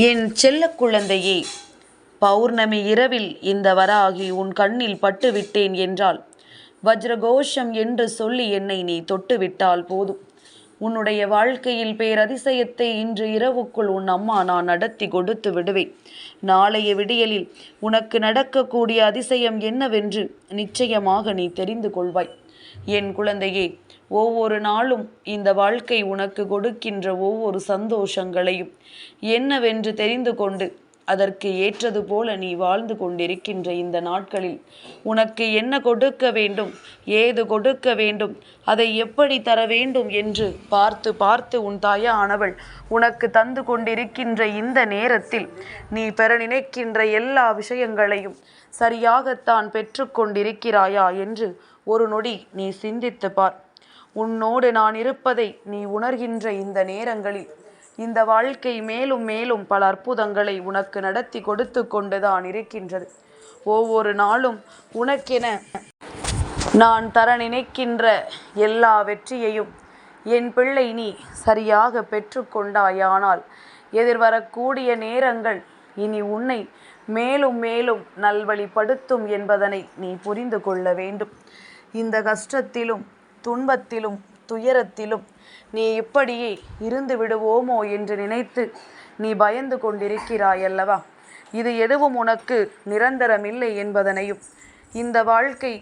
என் செல்ல குழந்தையே பௌர்ணமி இரவில் இந்த வராகி உன் கண்ணில் பட்டுவிட்டேன் என்றால் வஜ்ரகோஷம் என்று சொல்லி என்னை நீ தொட்டுவிட்டால் போதும். உன்னுடைய வாழ்க்கையில் பேரதிசயத்தை இன்று இரவுக்குள் உன் அம்மா நான் நடத்தி கொடுத்து விடுவேன். நாளைய விடியலில் உனக்கு நடக்கக்கூடிய அதிசயம் என்னவென்று நிச்சயமாக நீ தெரிந்து கொள்வாய். என் குழந்தையே ஒவ்வொரு நாளும் இந்த வாழ்க்கை உனக்கு கொடுக்கின்ற ஒவ்வொரு சந்தோஷங்களையும் என்னவென்று தெரிந்து கொண்டு அதற்கு ஏற்றது போல நீ வாழ்ந்து கொண்டிருக்கின்ற இந்த நாட்களில் உனக்கு என்ன கொடுக்க வேண்டும் ஏது கொடுக்க வேண்டும் அதை எப்படி தர வேண்டும் என்று பார்த்து பார்த்து உன் தாயா ஆனவள் உனக்கு தந்து கொண்டிருக்கின்ற இந்த நேரத்தில் நீ பெற நினைக்கின்ற எல்லா விஷயங்களையும் சரியாகத்தான் பெற்றுக்கொண்டிருக்கிறாயா என்று ஒரு நொடி நீ சிந்தித்து பார். உன்னோடு நான் இருப்பதை நீ உணர்கின்ற இந்த நேரங்களில் இந்த வாழ்க்கை மேலும் மேலும் பல அற்புதங்களை உனக்கு நடத்தி கொடுத்து கொண்டுதான் இருக்கின்றது. ஒவ்வொரு நாளும் உனக்கென நான் தர நினைக்கின்ற எல்லா வெற்றியையும் என் பிள்ளை நீ சரியாக பெற்றுக்கொண்டாயானால் எதிர்வரக்கூடிய நேரங்கள் இனி உன்னை மேலும் மேலும் நல்வழிப்படுத்தும் என்பதனை நீ புரிந்து கொள்ள வேண்டும். இந்த கஷ்டத்திலும் துன்பத்திலும் துயரத்திலும் நீ இப்படியே இருந்து விடுவோமோ என்று நினைத்து நீ பயந்து கொண்டிருக்கிறாய் அல்லவா இது எதுவும் உனக்கு நிரந்தரமில்லை என்பதனையும் இந்த வாழ்க்கை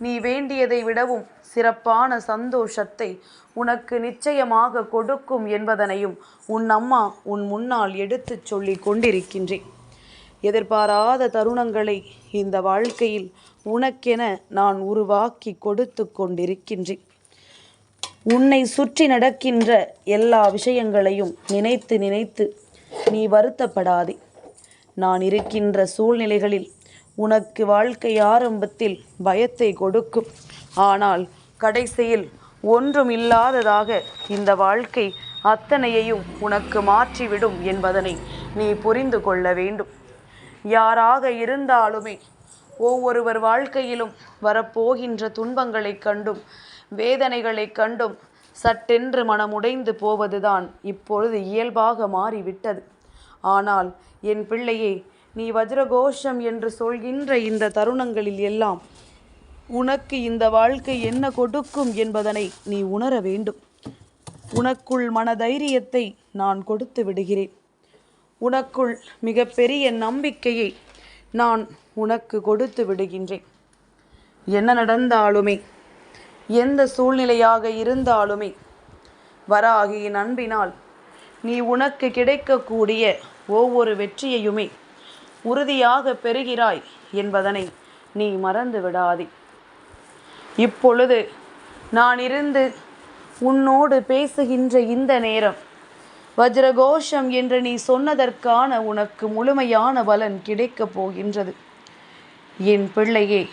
நீ வேண்டியதை விடவும் சிறப்பான சந்தோஷத்தை உனக்கு நிச்சயமாக கொடுக்கும் என்பதனையும் உன் அம்மா உன் முன்னால் எடுத்துச் சொல்லி கொண்டிருக்கின்றேன். எதிர்பாராத தருணங்களை இந்த வாழ்க்கையில் உனக்கென நான் உருவாக்கி கொடுத்து கொண்டிருக்கின்றேன். உன்னை சுற்றி நடக்கின்ற எல்லா விஷயங்களையும் நினைத்து நினைத்து நீ வருத்தப்படாதே. நான் இருக்கின்ற சூழ்நிலைகளில் உனக்கு வாழ்க்கை ஆரம்பத்தில் பயத்தை கொடுக்கும். ஆனால் கடைசியில் ஒன்றும் இல்லாததாக இந்த வாழ்க்கை அத்தனையையும் உனக்கு மாற்றிவிடும் என்பதனை நீ புரிந்து கொள்ள வேண்டும். யாராக இருந்தாலுமே ஒவ்வொருவர் வாழ்க்கையிலும் வரப்போகின்ற துன்பங்களைக் கண்டும் வேதனைகளைக் கண்டும் சட்டென்று மனமுடைந்து போவதுதான் இப்பொழுது இயல்பாக மாறிவிட்டது. ஆனால் என் பிள்ளையே நீ வஜ்ரகோஷம் என்று சொல்கின்ற இந்த தருணங்களில் எல்லாம் உனக்கு இந்த வாழ்க்கை என்ன கொடுக்கும் என்பதனை நீ உணர வேண்டும். உனக்குள் மனதைரியத்தை நான் கொடுத்து விடுகிறேன். உனக்குள் மிகப்பெரிய நம்பிக்கையை நான் உனக்கு கொடுத்து விடுகின்றேன். என்ன நடந்தாலுமே எந்த சூழ்நிலையாக இருந்தாலுமே வராகியின் அன்பினால் நீ உனக்கு கிடைக்கக்கூடிய ஒவ்வொரு வெற்றியையுமே உறுதியாக பெறுகிறாய் என்பதனை நீ மறந்து விடாதே. இப்பொழுது நான் இருந்து உன்னோடு பேசுகின்ற இந்த நேரம் வஜ்ரகோஷம் என்று நீ சொன்னதற்கான உனக்கு முழுமையான பலன் கிடைக்கப் போகின்றது. என் பிள்ளையே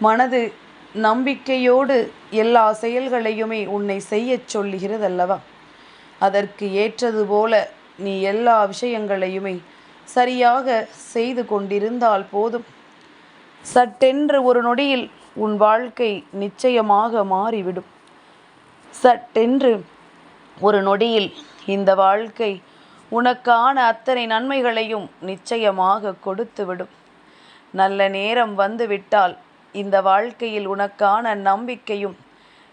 மனது நம்பிக்கையோடு எல்லா செயல்களையுமே உன்னை செய்யச் சொல்லுகிறதல்லவா? அதற்கு ஏற்றது போல நீ எல்லா விஷயங்களையுமே சரியாக செய்து கொண்டிருந்தால் போதும். சட்டென்று ஒரு நொடியில் உன் வாழ்க்கை நிச்சயமாக மாறிவிடும். சட்டென்று ஒரு நொடியில் இந்த வாழ்க்கை உனக்கான அத்தனை நன்மைகளையும் நிச்சயமாக கொடுத்துவிடும். நல்ல நேரம் வந்துவிட்டால் இந்த வாழ்க்கையில் உனக்கான நம்பிக்கையும்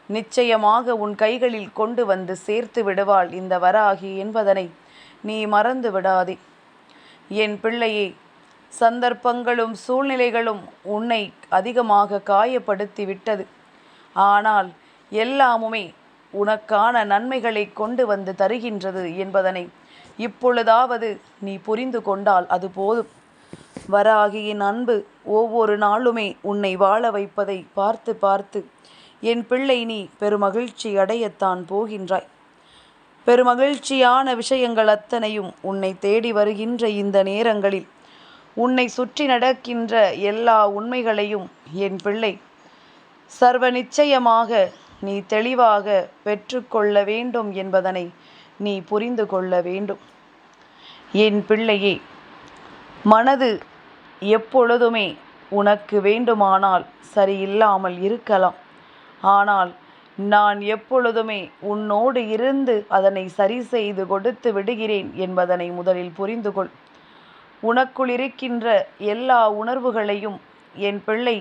நிச்சயமாக உன் கைகளில் கொண்டு வந்து சேர்த்து விடுவாள் இந்த வராகி என்பதனை நீ மறந்து விடாதே. என் பிள்ளையே சந்தர்ப்பங்களும் சூழ்நிலைகளும் உன்னை அதிகமாக காயப்படுத்தி விட்டது ஆனால் எல்லாமுமே உனக்கான நன்மைகளை கொண்டு வந்து தருகின்றது என்பதனை இப்பொழுதாவது நீ புரிந்து கொண்டால் அது போதும். வராகியின் அன்பு ஒவ்வொரு நாளுமே உன்னை வாழ வைப்பதை பார்த்து பார்த்து என் பிள்ளை நீ பெருமகிழ்ச்சி அடையத்தான் போகின்றாய். பெருமகிழ்ச்சியான விஷயங்கள் அத்தனையும் உன்னை தேடி வருகின்ற இந்த நேரங்களில் உன்னை சுற்றி நடக்கின்ற எல்லா உண்மைகளையும் என் பிள்ளை சர்வ நிச்சயமாக நீ தெளிவாக பெற்றுக்கொள்ள வேண்டும் என்பதனை நீ புரிந்து கொள்ள வேண்டும். என் பிள்ளையே மனது எப்பொழுதுமே உனக்கு வேண்டுமானால் சரியில்லாமல் இருக்கலாம். ஆனால் நான் எப்பொழுதுமே உன்னோடு இருந்து அதனை சரி செய்து கொடுத்து விடுகிறேன் என்பதனை முதலில் புரிந்து கொள். உனக்குள் இருக்கின்ற எல்லா உணர்வுகளையும் என் பிள்ளை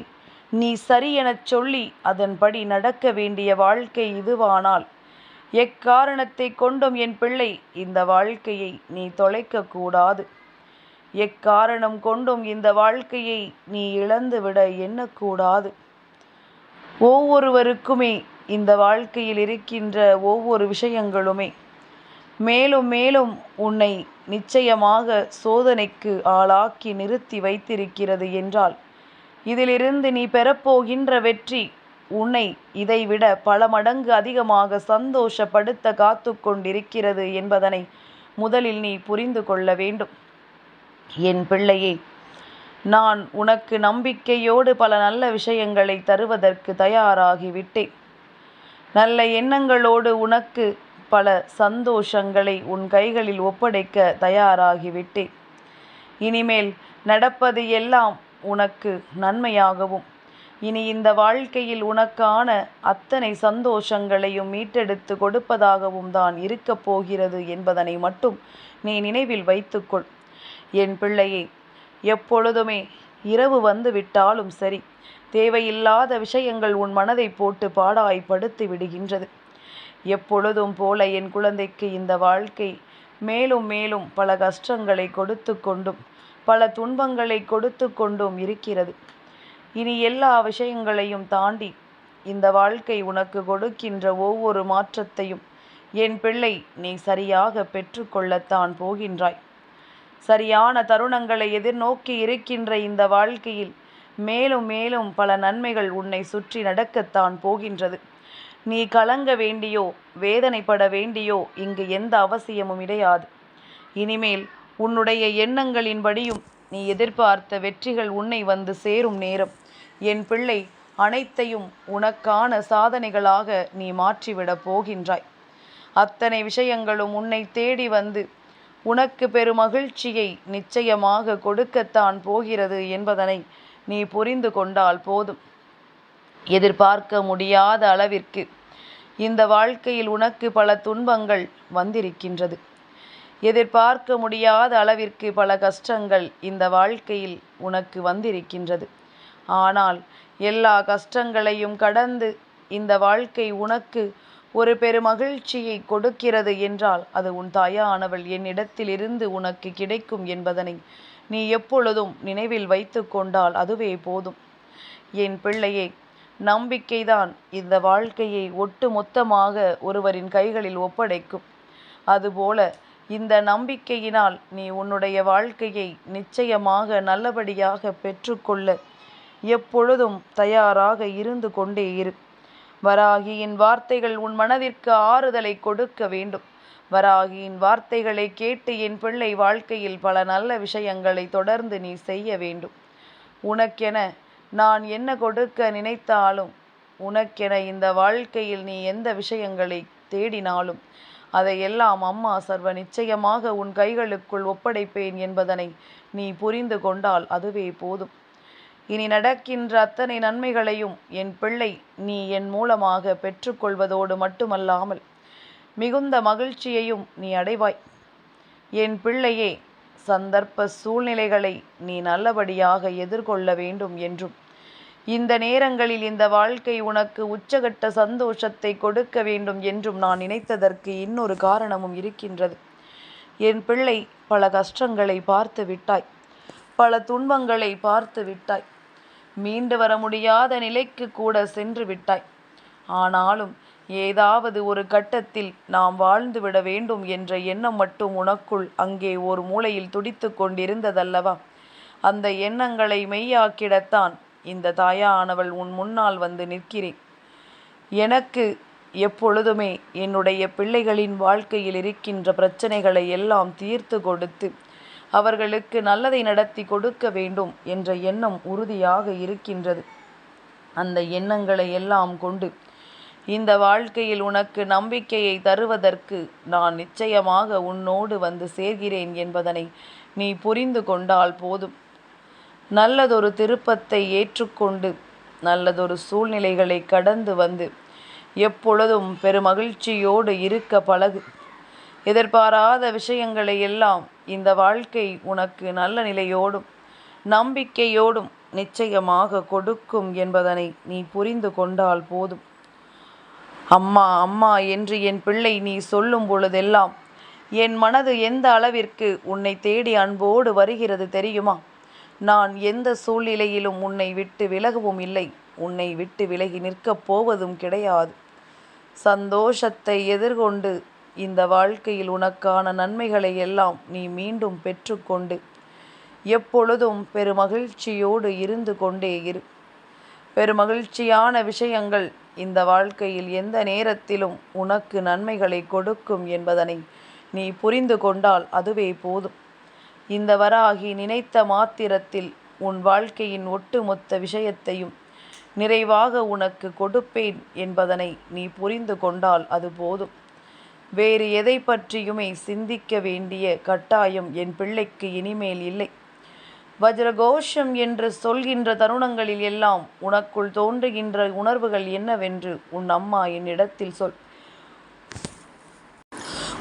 நீ சரி எனச் சொல்லி அதன்படி நடக்க வேண்டிய வாழ்க்கை இதுவானால் எக்காரணத்தை கொண்டும் என் பிள்ளை இந்த வாழ்க்கையை நீ தொலைக்கக்கூடாது. எக்காரணம் கொண்டும் இந்த வாழ்க்கையை நீ இழந்துவிட எண்ணக்கூடாது. ஒவ்வொருவருக்குமே இந்த வாழ்க்கையில் இருக்கின்ற ஒவ்வொரு விஷயங்களுமே. மேலும் மேலும் உன்னை நிச்சயமாக சோதனைக்கு ஆளாக்கி நிறுத்தி வைத்திருக்கிறது என்றால் இதிலிருந்து நீ பெறப்போகின்ற வெற்றி உன்னை இதைவிட பல மடங்கு அதிகமாக சந்தோஷப்படுத்த காத்து கொண்டிருக்கிறது என்பதனை முதலில் நீ புரிந்து கொள்ள வேண்டும். என் பிள்ளையே நான் உனக்கு நம்பிக்கையோடு பல நல்ல விஷயங்களை தருவதற்கு தயாராகிவிட்டேன். நல்ல எண்ணங்களோடு உனக்கு பல சந்தோஷங்களை உன் கைகளில் ஒப்படைக்க தயாராகிவிட்டேன். இனிமேல் நடப்பது எல்லாம் உனக்கு நன்மையாகவும் இனி இந்த வாழ்க்கையில் உனக்கான அத்தனை சந்தோஷங்களையும் மீட்டெடுத்து கொடுப்பதாகவும் தான் இருக்கப் போகிறது என்பதனை மட்டும் நீ நினைவில் வைத்துக்கொள். என் பிள்ளையே எப்பொழுதுமே இரவு வந்து விட்டாலும் சரி தேவையில்லாத விஷயங்கள் உன் மனதை போட்டு பாடாய்ப்படுத்தி விடுகின்றது. எப்பொழுதும் போல என் குழந்தைக்கு இந்த வாழ்க்கை மேலும் மேலும் பல கஷ்டங்களை கொடுத்து கொண்டும் பல துன்பங்களை கொடுத்து கொண்டும் இருக்கிறது. இனி எல்லா விஷயங்களையும் தாண்டி இந்த வாழ்க்கை உனக்கு கொடுக்கின்ற ஒவ்வொரு மாற்றத்தையும் என் பிள்ளை நீ சரியாக பெற்றுக்கொள்ளத்தான் போகின்றாய். சரியான தருணங்களை எதிர்நோக்கி இருக்கின்ற இந்த வாழ்க்கையில் மேலும் மேலும் பல நன்மைகள் உன்னை சுற்றி நடக்கத்தான் போகின்றது. நீ கலங்க வேண்டியோ வேதனைப்பட வேண்டியோ இங்கு எந்த அவசியமும் கிடையாது. இனிமேல் உன்னுடைய எண்ணங்களின்படியும் நீ எதிர்பார்த்த வெற்றிகள் உன்னை வந்து சேரும் நேரம். என் பிள்ளை அனைத்தையும் உனக்கான சாதனைகளாக நீ மாற்றிவிடப் போகின்றாய். அத்தனை விஷயங்களும் உன்னை தேடி வந்து உனக்கு பெரும் மகிழ்ச்சியை நிச்சயமாக கொடுக்கத்தான் போகிறது என்பதனை நீ புரிந்து கொண்டால் போதும். எதிர்பார்க்க முடியாத அளவிற்கு இந்த வாழ்க்கையில் உனக்கு பல துன்பங்கள் வந்திருக்கின்றது. எதிர்பார்க்க முடியாத அளவிற்கு பல கஷ்டங்கள் இந்த வாழ்க்கையில் உனக்கு வந்திருக்கின்றது. ஆனால் எல்லா கஷ்டங்களையும் கடந்து இந்த வாழ்க்கை உனக்கு ஒரு பெருமகிழ்ச்சியை கொடுக்கிறது என்றால் அது உன் தாயானவள் என்னிடத்திலிருந்து உனக்கு கிடைக்கும் என்பதனை நீ எப்பொழுதும் நினைவில் வைத்து கொண்டால் அதுவே போதும். என் பிள்ளையே நம்பிக்கைதான் இந்த வாழ்க்கையை ஒட்டு மொத்தமாக ஒருவரின் கைகளில் ஒப்படைக்கும். அதுபோல இந்த நம்பிக்கையினால் நீ உன்னுடைய வாழ்க்கையை நிச்சயமாக நல்லபடியாக பெற்றுக்கொள்ள எப்பொழுதும் தயாராக இருந்து கொண்டே இரு. வராகியின் வார்த்தைகள் உன் மனதிற்கு ஆறுதலை கொடுக்க வேண்டும். வராகியின் வார்த்தைகளை கேட்டு என் பிள்ளை வாழ்க்கையில் பல நல்ல விஷயங்களை தொடர்ந்து நீ செய்ய வேண்டும். உனக்கென நான் என்ன கொடுக்க நினைத்தாலும் உனக்கென இந்த வாழ்க்கையில் நீ எந்த விஷயங்களை தேடினாலும் அதையெல்லாம் அம்மா சர்வ நிச்சயமாக உன் கைகளுக்குள் ஒப்படைப்பேன் என்பதனை நீ புரிந்து கொண்டால் அதுவே போதும். இனி நடக்கின்ற அத்தனை நன்மைகளையும் என் பிள்ளை நீ என் மூலமாக பெற்றுக்கொள்வதோடு மட்டுமல்லாமல் மிகுந்த மகிழ்ச்சியையும் நீ அடைவாய். என் பிள்ளையே சந்தர்ப்ப சூழ்நிலைகளை நீ நல்லபடியாக எதிர்கொள்ள வேண்டும் என்றும் இந்த நேரங்களில் இந்த வாழ்க்கை உனக்கு உச்சகட்ட சந்தோஷத்தை கொடுக்க வேண்டும் என்றும் நான் நினைத்ததற்கு இன்னொரு காரணமும் இருக்கின்றது. என் பிள்ளை பல கஷ்டங்களை பார்த்து விட்டாய். பல துன்பங்களை பார்த்து விட்டாய். மீண்டு வர முடியாத நிலைக்கு கூட சென்று விட்டாய். ஆனாலும் ஏதாவது ஒரு கட்டத்தில் நாம் வாழ்ந்துவிட வேண்டும் என்ற எண்ணம் மட்டும் உனக்குள் அங்கே ஒரு மூலையில் துடித்து கொண்டிருந்ததல்லவா? அந்த எண்ணங்களை மெய்யாக்கிடத்தான் இந்த தாயானவள் உன் முன்னால் வந்து நிற்கிறேன். எனக்கு எப்பொழுதுமே என்னுடைய பிள்ளைகளின் வாழ்க்கையில் இருக்கின்ற பிரச்சனைகளை எல்லாம் தீர்த்து கொடுத்து அவர்களுக்கு நல்லதை நடத்தி கொடுக்க வேண்டும் என்ற எண்ணம் உறுதியாக இருக்கின்றது. அந்த எண்ணங்களை எல்லாம் கொண்டு இந்த வாழ்க்கையில் உனக்கு நம்பிக்கையை தருவதற்கு நான் நிச்சயமாக உன்னோடு வந்து சேர்கிறேன் என்பதனை நீ புரிந்து கொண்டால் போதும். நல்லதொரு திருப்பத்தை ஏற்றுக்கொண்டு நல்லதொரு சூழ்நிலைகளை கடந்து வந்து எப்பொழுதும் பெருமகிழ்ச்சியோடு இருக்க பழகு. எதிர்பாராத விஷயங்களை எல்லாம் இந்த வாழ்க்கை உனக்கு நல்ல நிலையோடும் நம்பிக்கையோடும் நிச்சயமாக கொடுக்கும் என்பதனை நீ புரிந்து கொண்டால் போதும். அம்மா அம்மா என்று என் பிள்ளை நீ சொல்லும் பொழுதெல்லாம் என் மனது எந்த அளவிற்கு உன்னை தேடி அன்போடு வருகிறது தெரியுமா? நான் எந்த சூழ்நிலையிலும் உன்னை விட்டு விலகவும் இல்லை. உன்னை விட்டு விலகி நிற்கப் போவதும் கிடையாது. சந்தோஷத்தை எதிர்கொண்டு இந்த வாழ்க்கையில் உனக்கான நன்மைகளை எல்லாம் நீ மீண்டும் பெற்றுக்கொண்டு எப்பொழுதும் பெருமகிழ்ச்சியோடு இருந்து கொண்டே இரு. பெருமகிழ்ச்சியான விஷயங்கள் இந்த வாழ்க்கையில் எந்த நேரத்திலும் உனக்கு நன்மைகளை கொடுக்கும் என்பதனை நீ புரிந்து கொண்டால் அதுவே போதும். இந்த வராகி நினைத்த மாத்திரத்தில் உன் வாழ்க்கையின் ஒட்டுமொத்த விஷயத்தையும் நிறைவாக உனக்கு கொடுப்பேன் என்பதனை நீ புரிந்து கொண்டால் அது போதும். வேறு எதை பற்றியுமே சிந்திக்க வேண்டிய கட்டாயம் என் பிள்ளைக்கு இனிமேல் இல்லை. வஜ்ரகோஷம் என்று சொல்கின்ற தருணங்களில் எல்லாம் உனக்குள் தோன்றுகின்ற உணர்வுகள் என்னவென்று உன் அம்மா என்னிடத்தில் சொல்.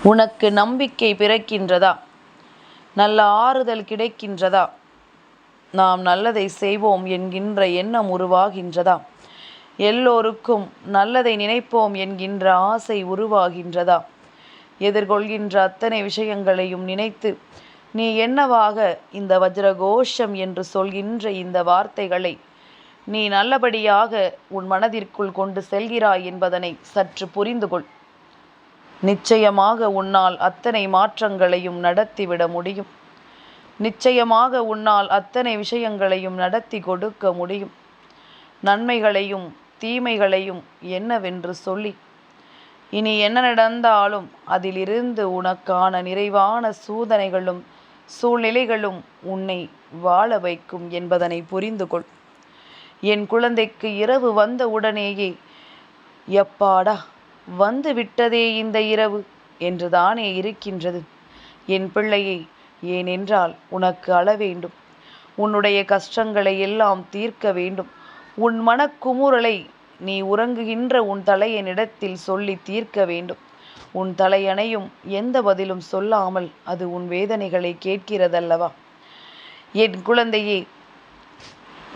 உனக்கு நம்பிக்கை பிறக்கின்றதா? நல்ல ஆறுதல் கிடைக்கின்றதா? நாம் நல்லதை செய்வோம் என்கின்ற எண்ணம் உருவாகின்றதா? எல்லோருக்கும் நல்லதை நினைப்போம் என்கின்ற ஆசை உருவாகின்றதா? எதிர்கொள்கின்ற அத்தனை விஷயங்களையும் நினைத்து நீ என்னவாக இந்த வஜ்ரகோஷம் என்று சொல்கின்ற இந்த வார்த்தைகளை நீ நல்லபடியாக உன் மனதிற்குள் கொண்டு செல்கிறாய் என்பதனை சற்று புரிந்து கொள். நிச்சயமாக உன்னால் அத்தனை மாற்றங்களையும் நடத்திவிட முடியும். நிச்சயமாக உன்னால் அத்தனை விஷயங்களையும் நடத்தி கொடுக்க முடியும். நன்மைகளையும் தீமைகளையும் என்னவென்று சொல்லி இனி என்ன நடந்தாலும் அதிலிருந்து உனக்கான நிறைவான சூதனைகளும் சூழ்நிலைகளும் உன்னை வாழ வைக்கும் என்பதனை புரிந்து கொள். என் குழந்தைக்கு இரவு வந்த உடனேயே எப்பாடா வந்து விட்டதே இந்த இரவு என்றுதானே இருக்கின்றது. என் பிள்ளையை ஏனென்றால் உனக்கு அளவேண்டும் உன்னுடைய கஷ்டங்களை எல்லாம் தீர்க்க வேண்டும். உன் மனக்குமுறலை நீ உறங்குகின்ற உன் தலையனிடத்தில் சொல்லி தீர்க்க வேண்டும். உன் தலையணையும் எந்த பதிலும் சொல்லாமல் அது உன் வேதனைகளை கேட்கிறதல்லவா? என் குழந்தையே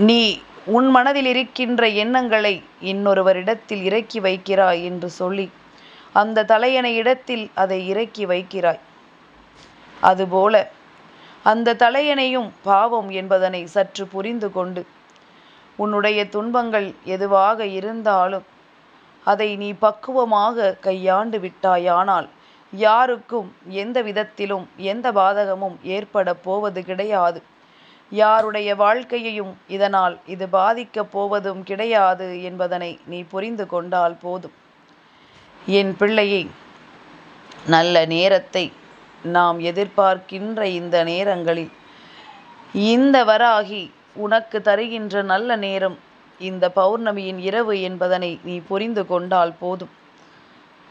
நீ உன் மனதில் இருக்கின்ற எண்ணங்களை இன்னொருவரிடத்தில் இறக்கி வைக்கிறாய் என்று சொல்லி அந்த தலையணை இடத்தில் அதை இறக்கி வைக்கிறாய். அதுபோல அந்த தலையணையும் பாவம் என்பதனை சற்று புரிந்து கொண்டு உன்னுடைய துன்பங்கள் எதுவாக இருந்தாலும் அதை நீ பக்குவமாக கையாண்டு விட்டாயானால் யாருக்கும் எந்த விதத்திலும் எந்த பாதகமும் ஏற்பட போவது கிடையாது. யாருடைய வாழ்க்கையையும் இதனால் இது பாதிக்கப் போவதும் கிடையாது என்பதனை நீ புரிந்து கொண்டால் போதும். என் பிள்ளையை நல்ல நேரத்தை நாம் எதிர்பார்க்கின்ற இந்த நேரங்களில் இந்த வராகி உனக்கு தருகின்ற நல்ல நேரம் இந்த பௌர்ணமியின் இரவு என்பதனை நீ புரிந்து கொண்டால் போதும்.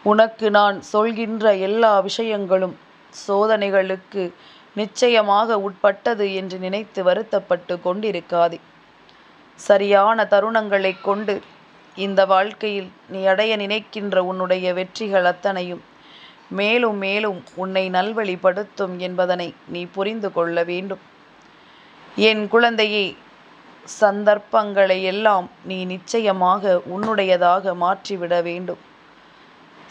உனக்கு நான் சொல்கின்ற எல்லா விஷயங்களும் சோதனைகளுக்கு நிச்சயமாக உட்பட்டது என்று நினைத்து வருத்தப்பட்டு கொண்டிருக்காதே. சரியான தருணங்களை கொண்டு இந்த வாழ்க்கையில் நீ அடைய நினைக்கின்ற உன்னுடைய வெற்றிகள் அத்தனையும் மேலும் மேலும் உன்னை நல்வழிப்படுத்தும் என்பதனை நீ புரிந்து கொள்ள வேண்டும். என் குழந்தையே சந்தர்ப்பங்களை எல்லாம் நீ நிச்சயமாக உன்னுடையதாக மாற்றிவிட வேண்டும்.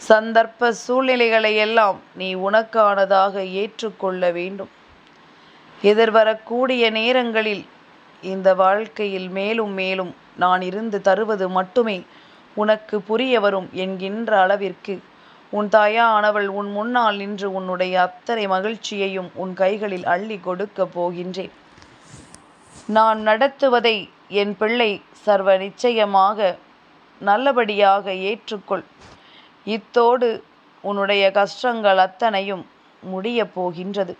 சந்தர்ப்ப சூழ்நிலைகளை எல்லாம் நீ உனக்கானதாக ஏற்றுக்கொள்ள வேண்டும். எதிர்வரக்கூடிய நேரங்களில் இந்த வாழ்க்கையில் மேலும் மேலும் நான் இருந்து தருவது மட்டுமே உனக்கு புரிய வரும் என்கின்ற அளவிற்கு உன் தாயானவள் உன் முன்னால் நின்று உன்னுடைய அத்தனை மகிழ்ச்சியையும் உன் கைகளில் அள்ளி கொடுக்கப் போகின்றேன். நான் நடத்துவதை என் பிள்ளை சர்வ நிச்சயமாக நல்லபடியாக ஏற்றுக்கொள். இத்தோடு உன்னுடைய கஷ்டங்கள் அத்தனையும் முடியப் போகின்றது.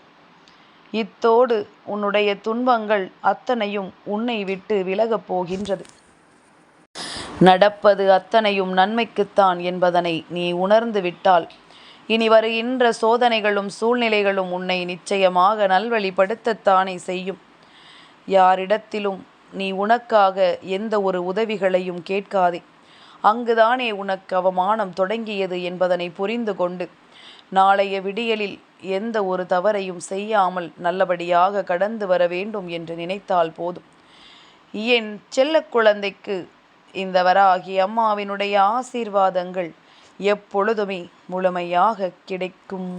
இத்தோடு உன்னுடைய துன்பங்கள் அத்தனையும் உன்னை விட்டு விலகப் போகின்றது. நடப்பது அத்தனையும் நன்மைக்குத்தான் என்பதனை நீ உணர்ந்து விட்டால் இனி வருகின்ற சோதனைகளும் சூழ்நிலைகளும் உன்னை நிச்சயமாக நல்வழிப்படுத்தத்தானே செய்யும். யாரிடத்திலும் நீ உனக்காக எந்த ஒரு உதவிகளையும் கேட்காதே. அங்குதானே உனக்கு அவமானம் தொடங்கியது என்பதனை புரிந்து கொண்டு நாளைய விடியலில் எந்த ஒரு தவறையும் செய்யாமல் நல்லபடியாக கடந்து வர வேண்டும் என்று நினைத்தால் போதும். என் செல்ல குழந்தைக்கு இந்த வராகி அம்மாவினுடைய ஆசீர்வாதங்கள் எப்பொழுதுமே முழுமையாக கிடைக்கும்.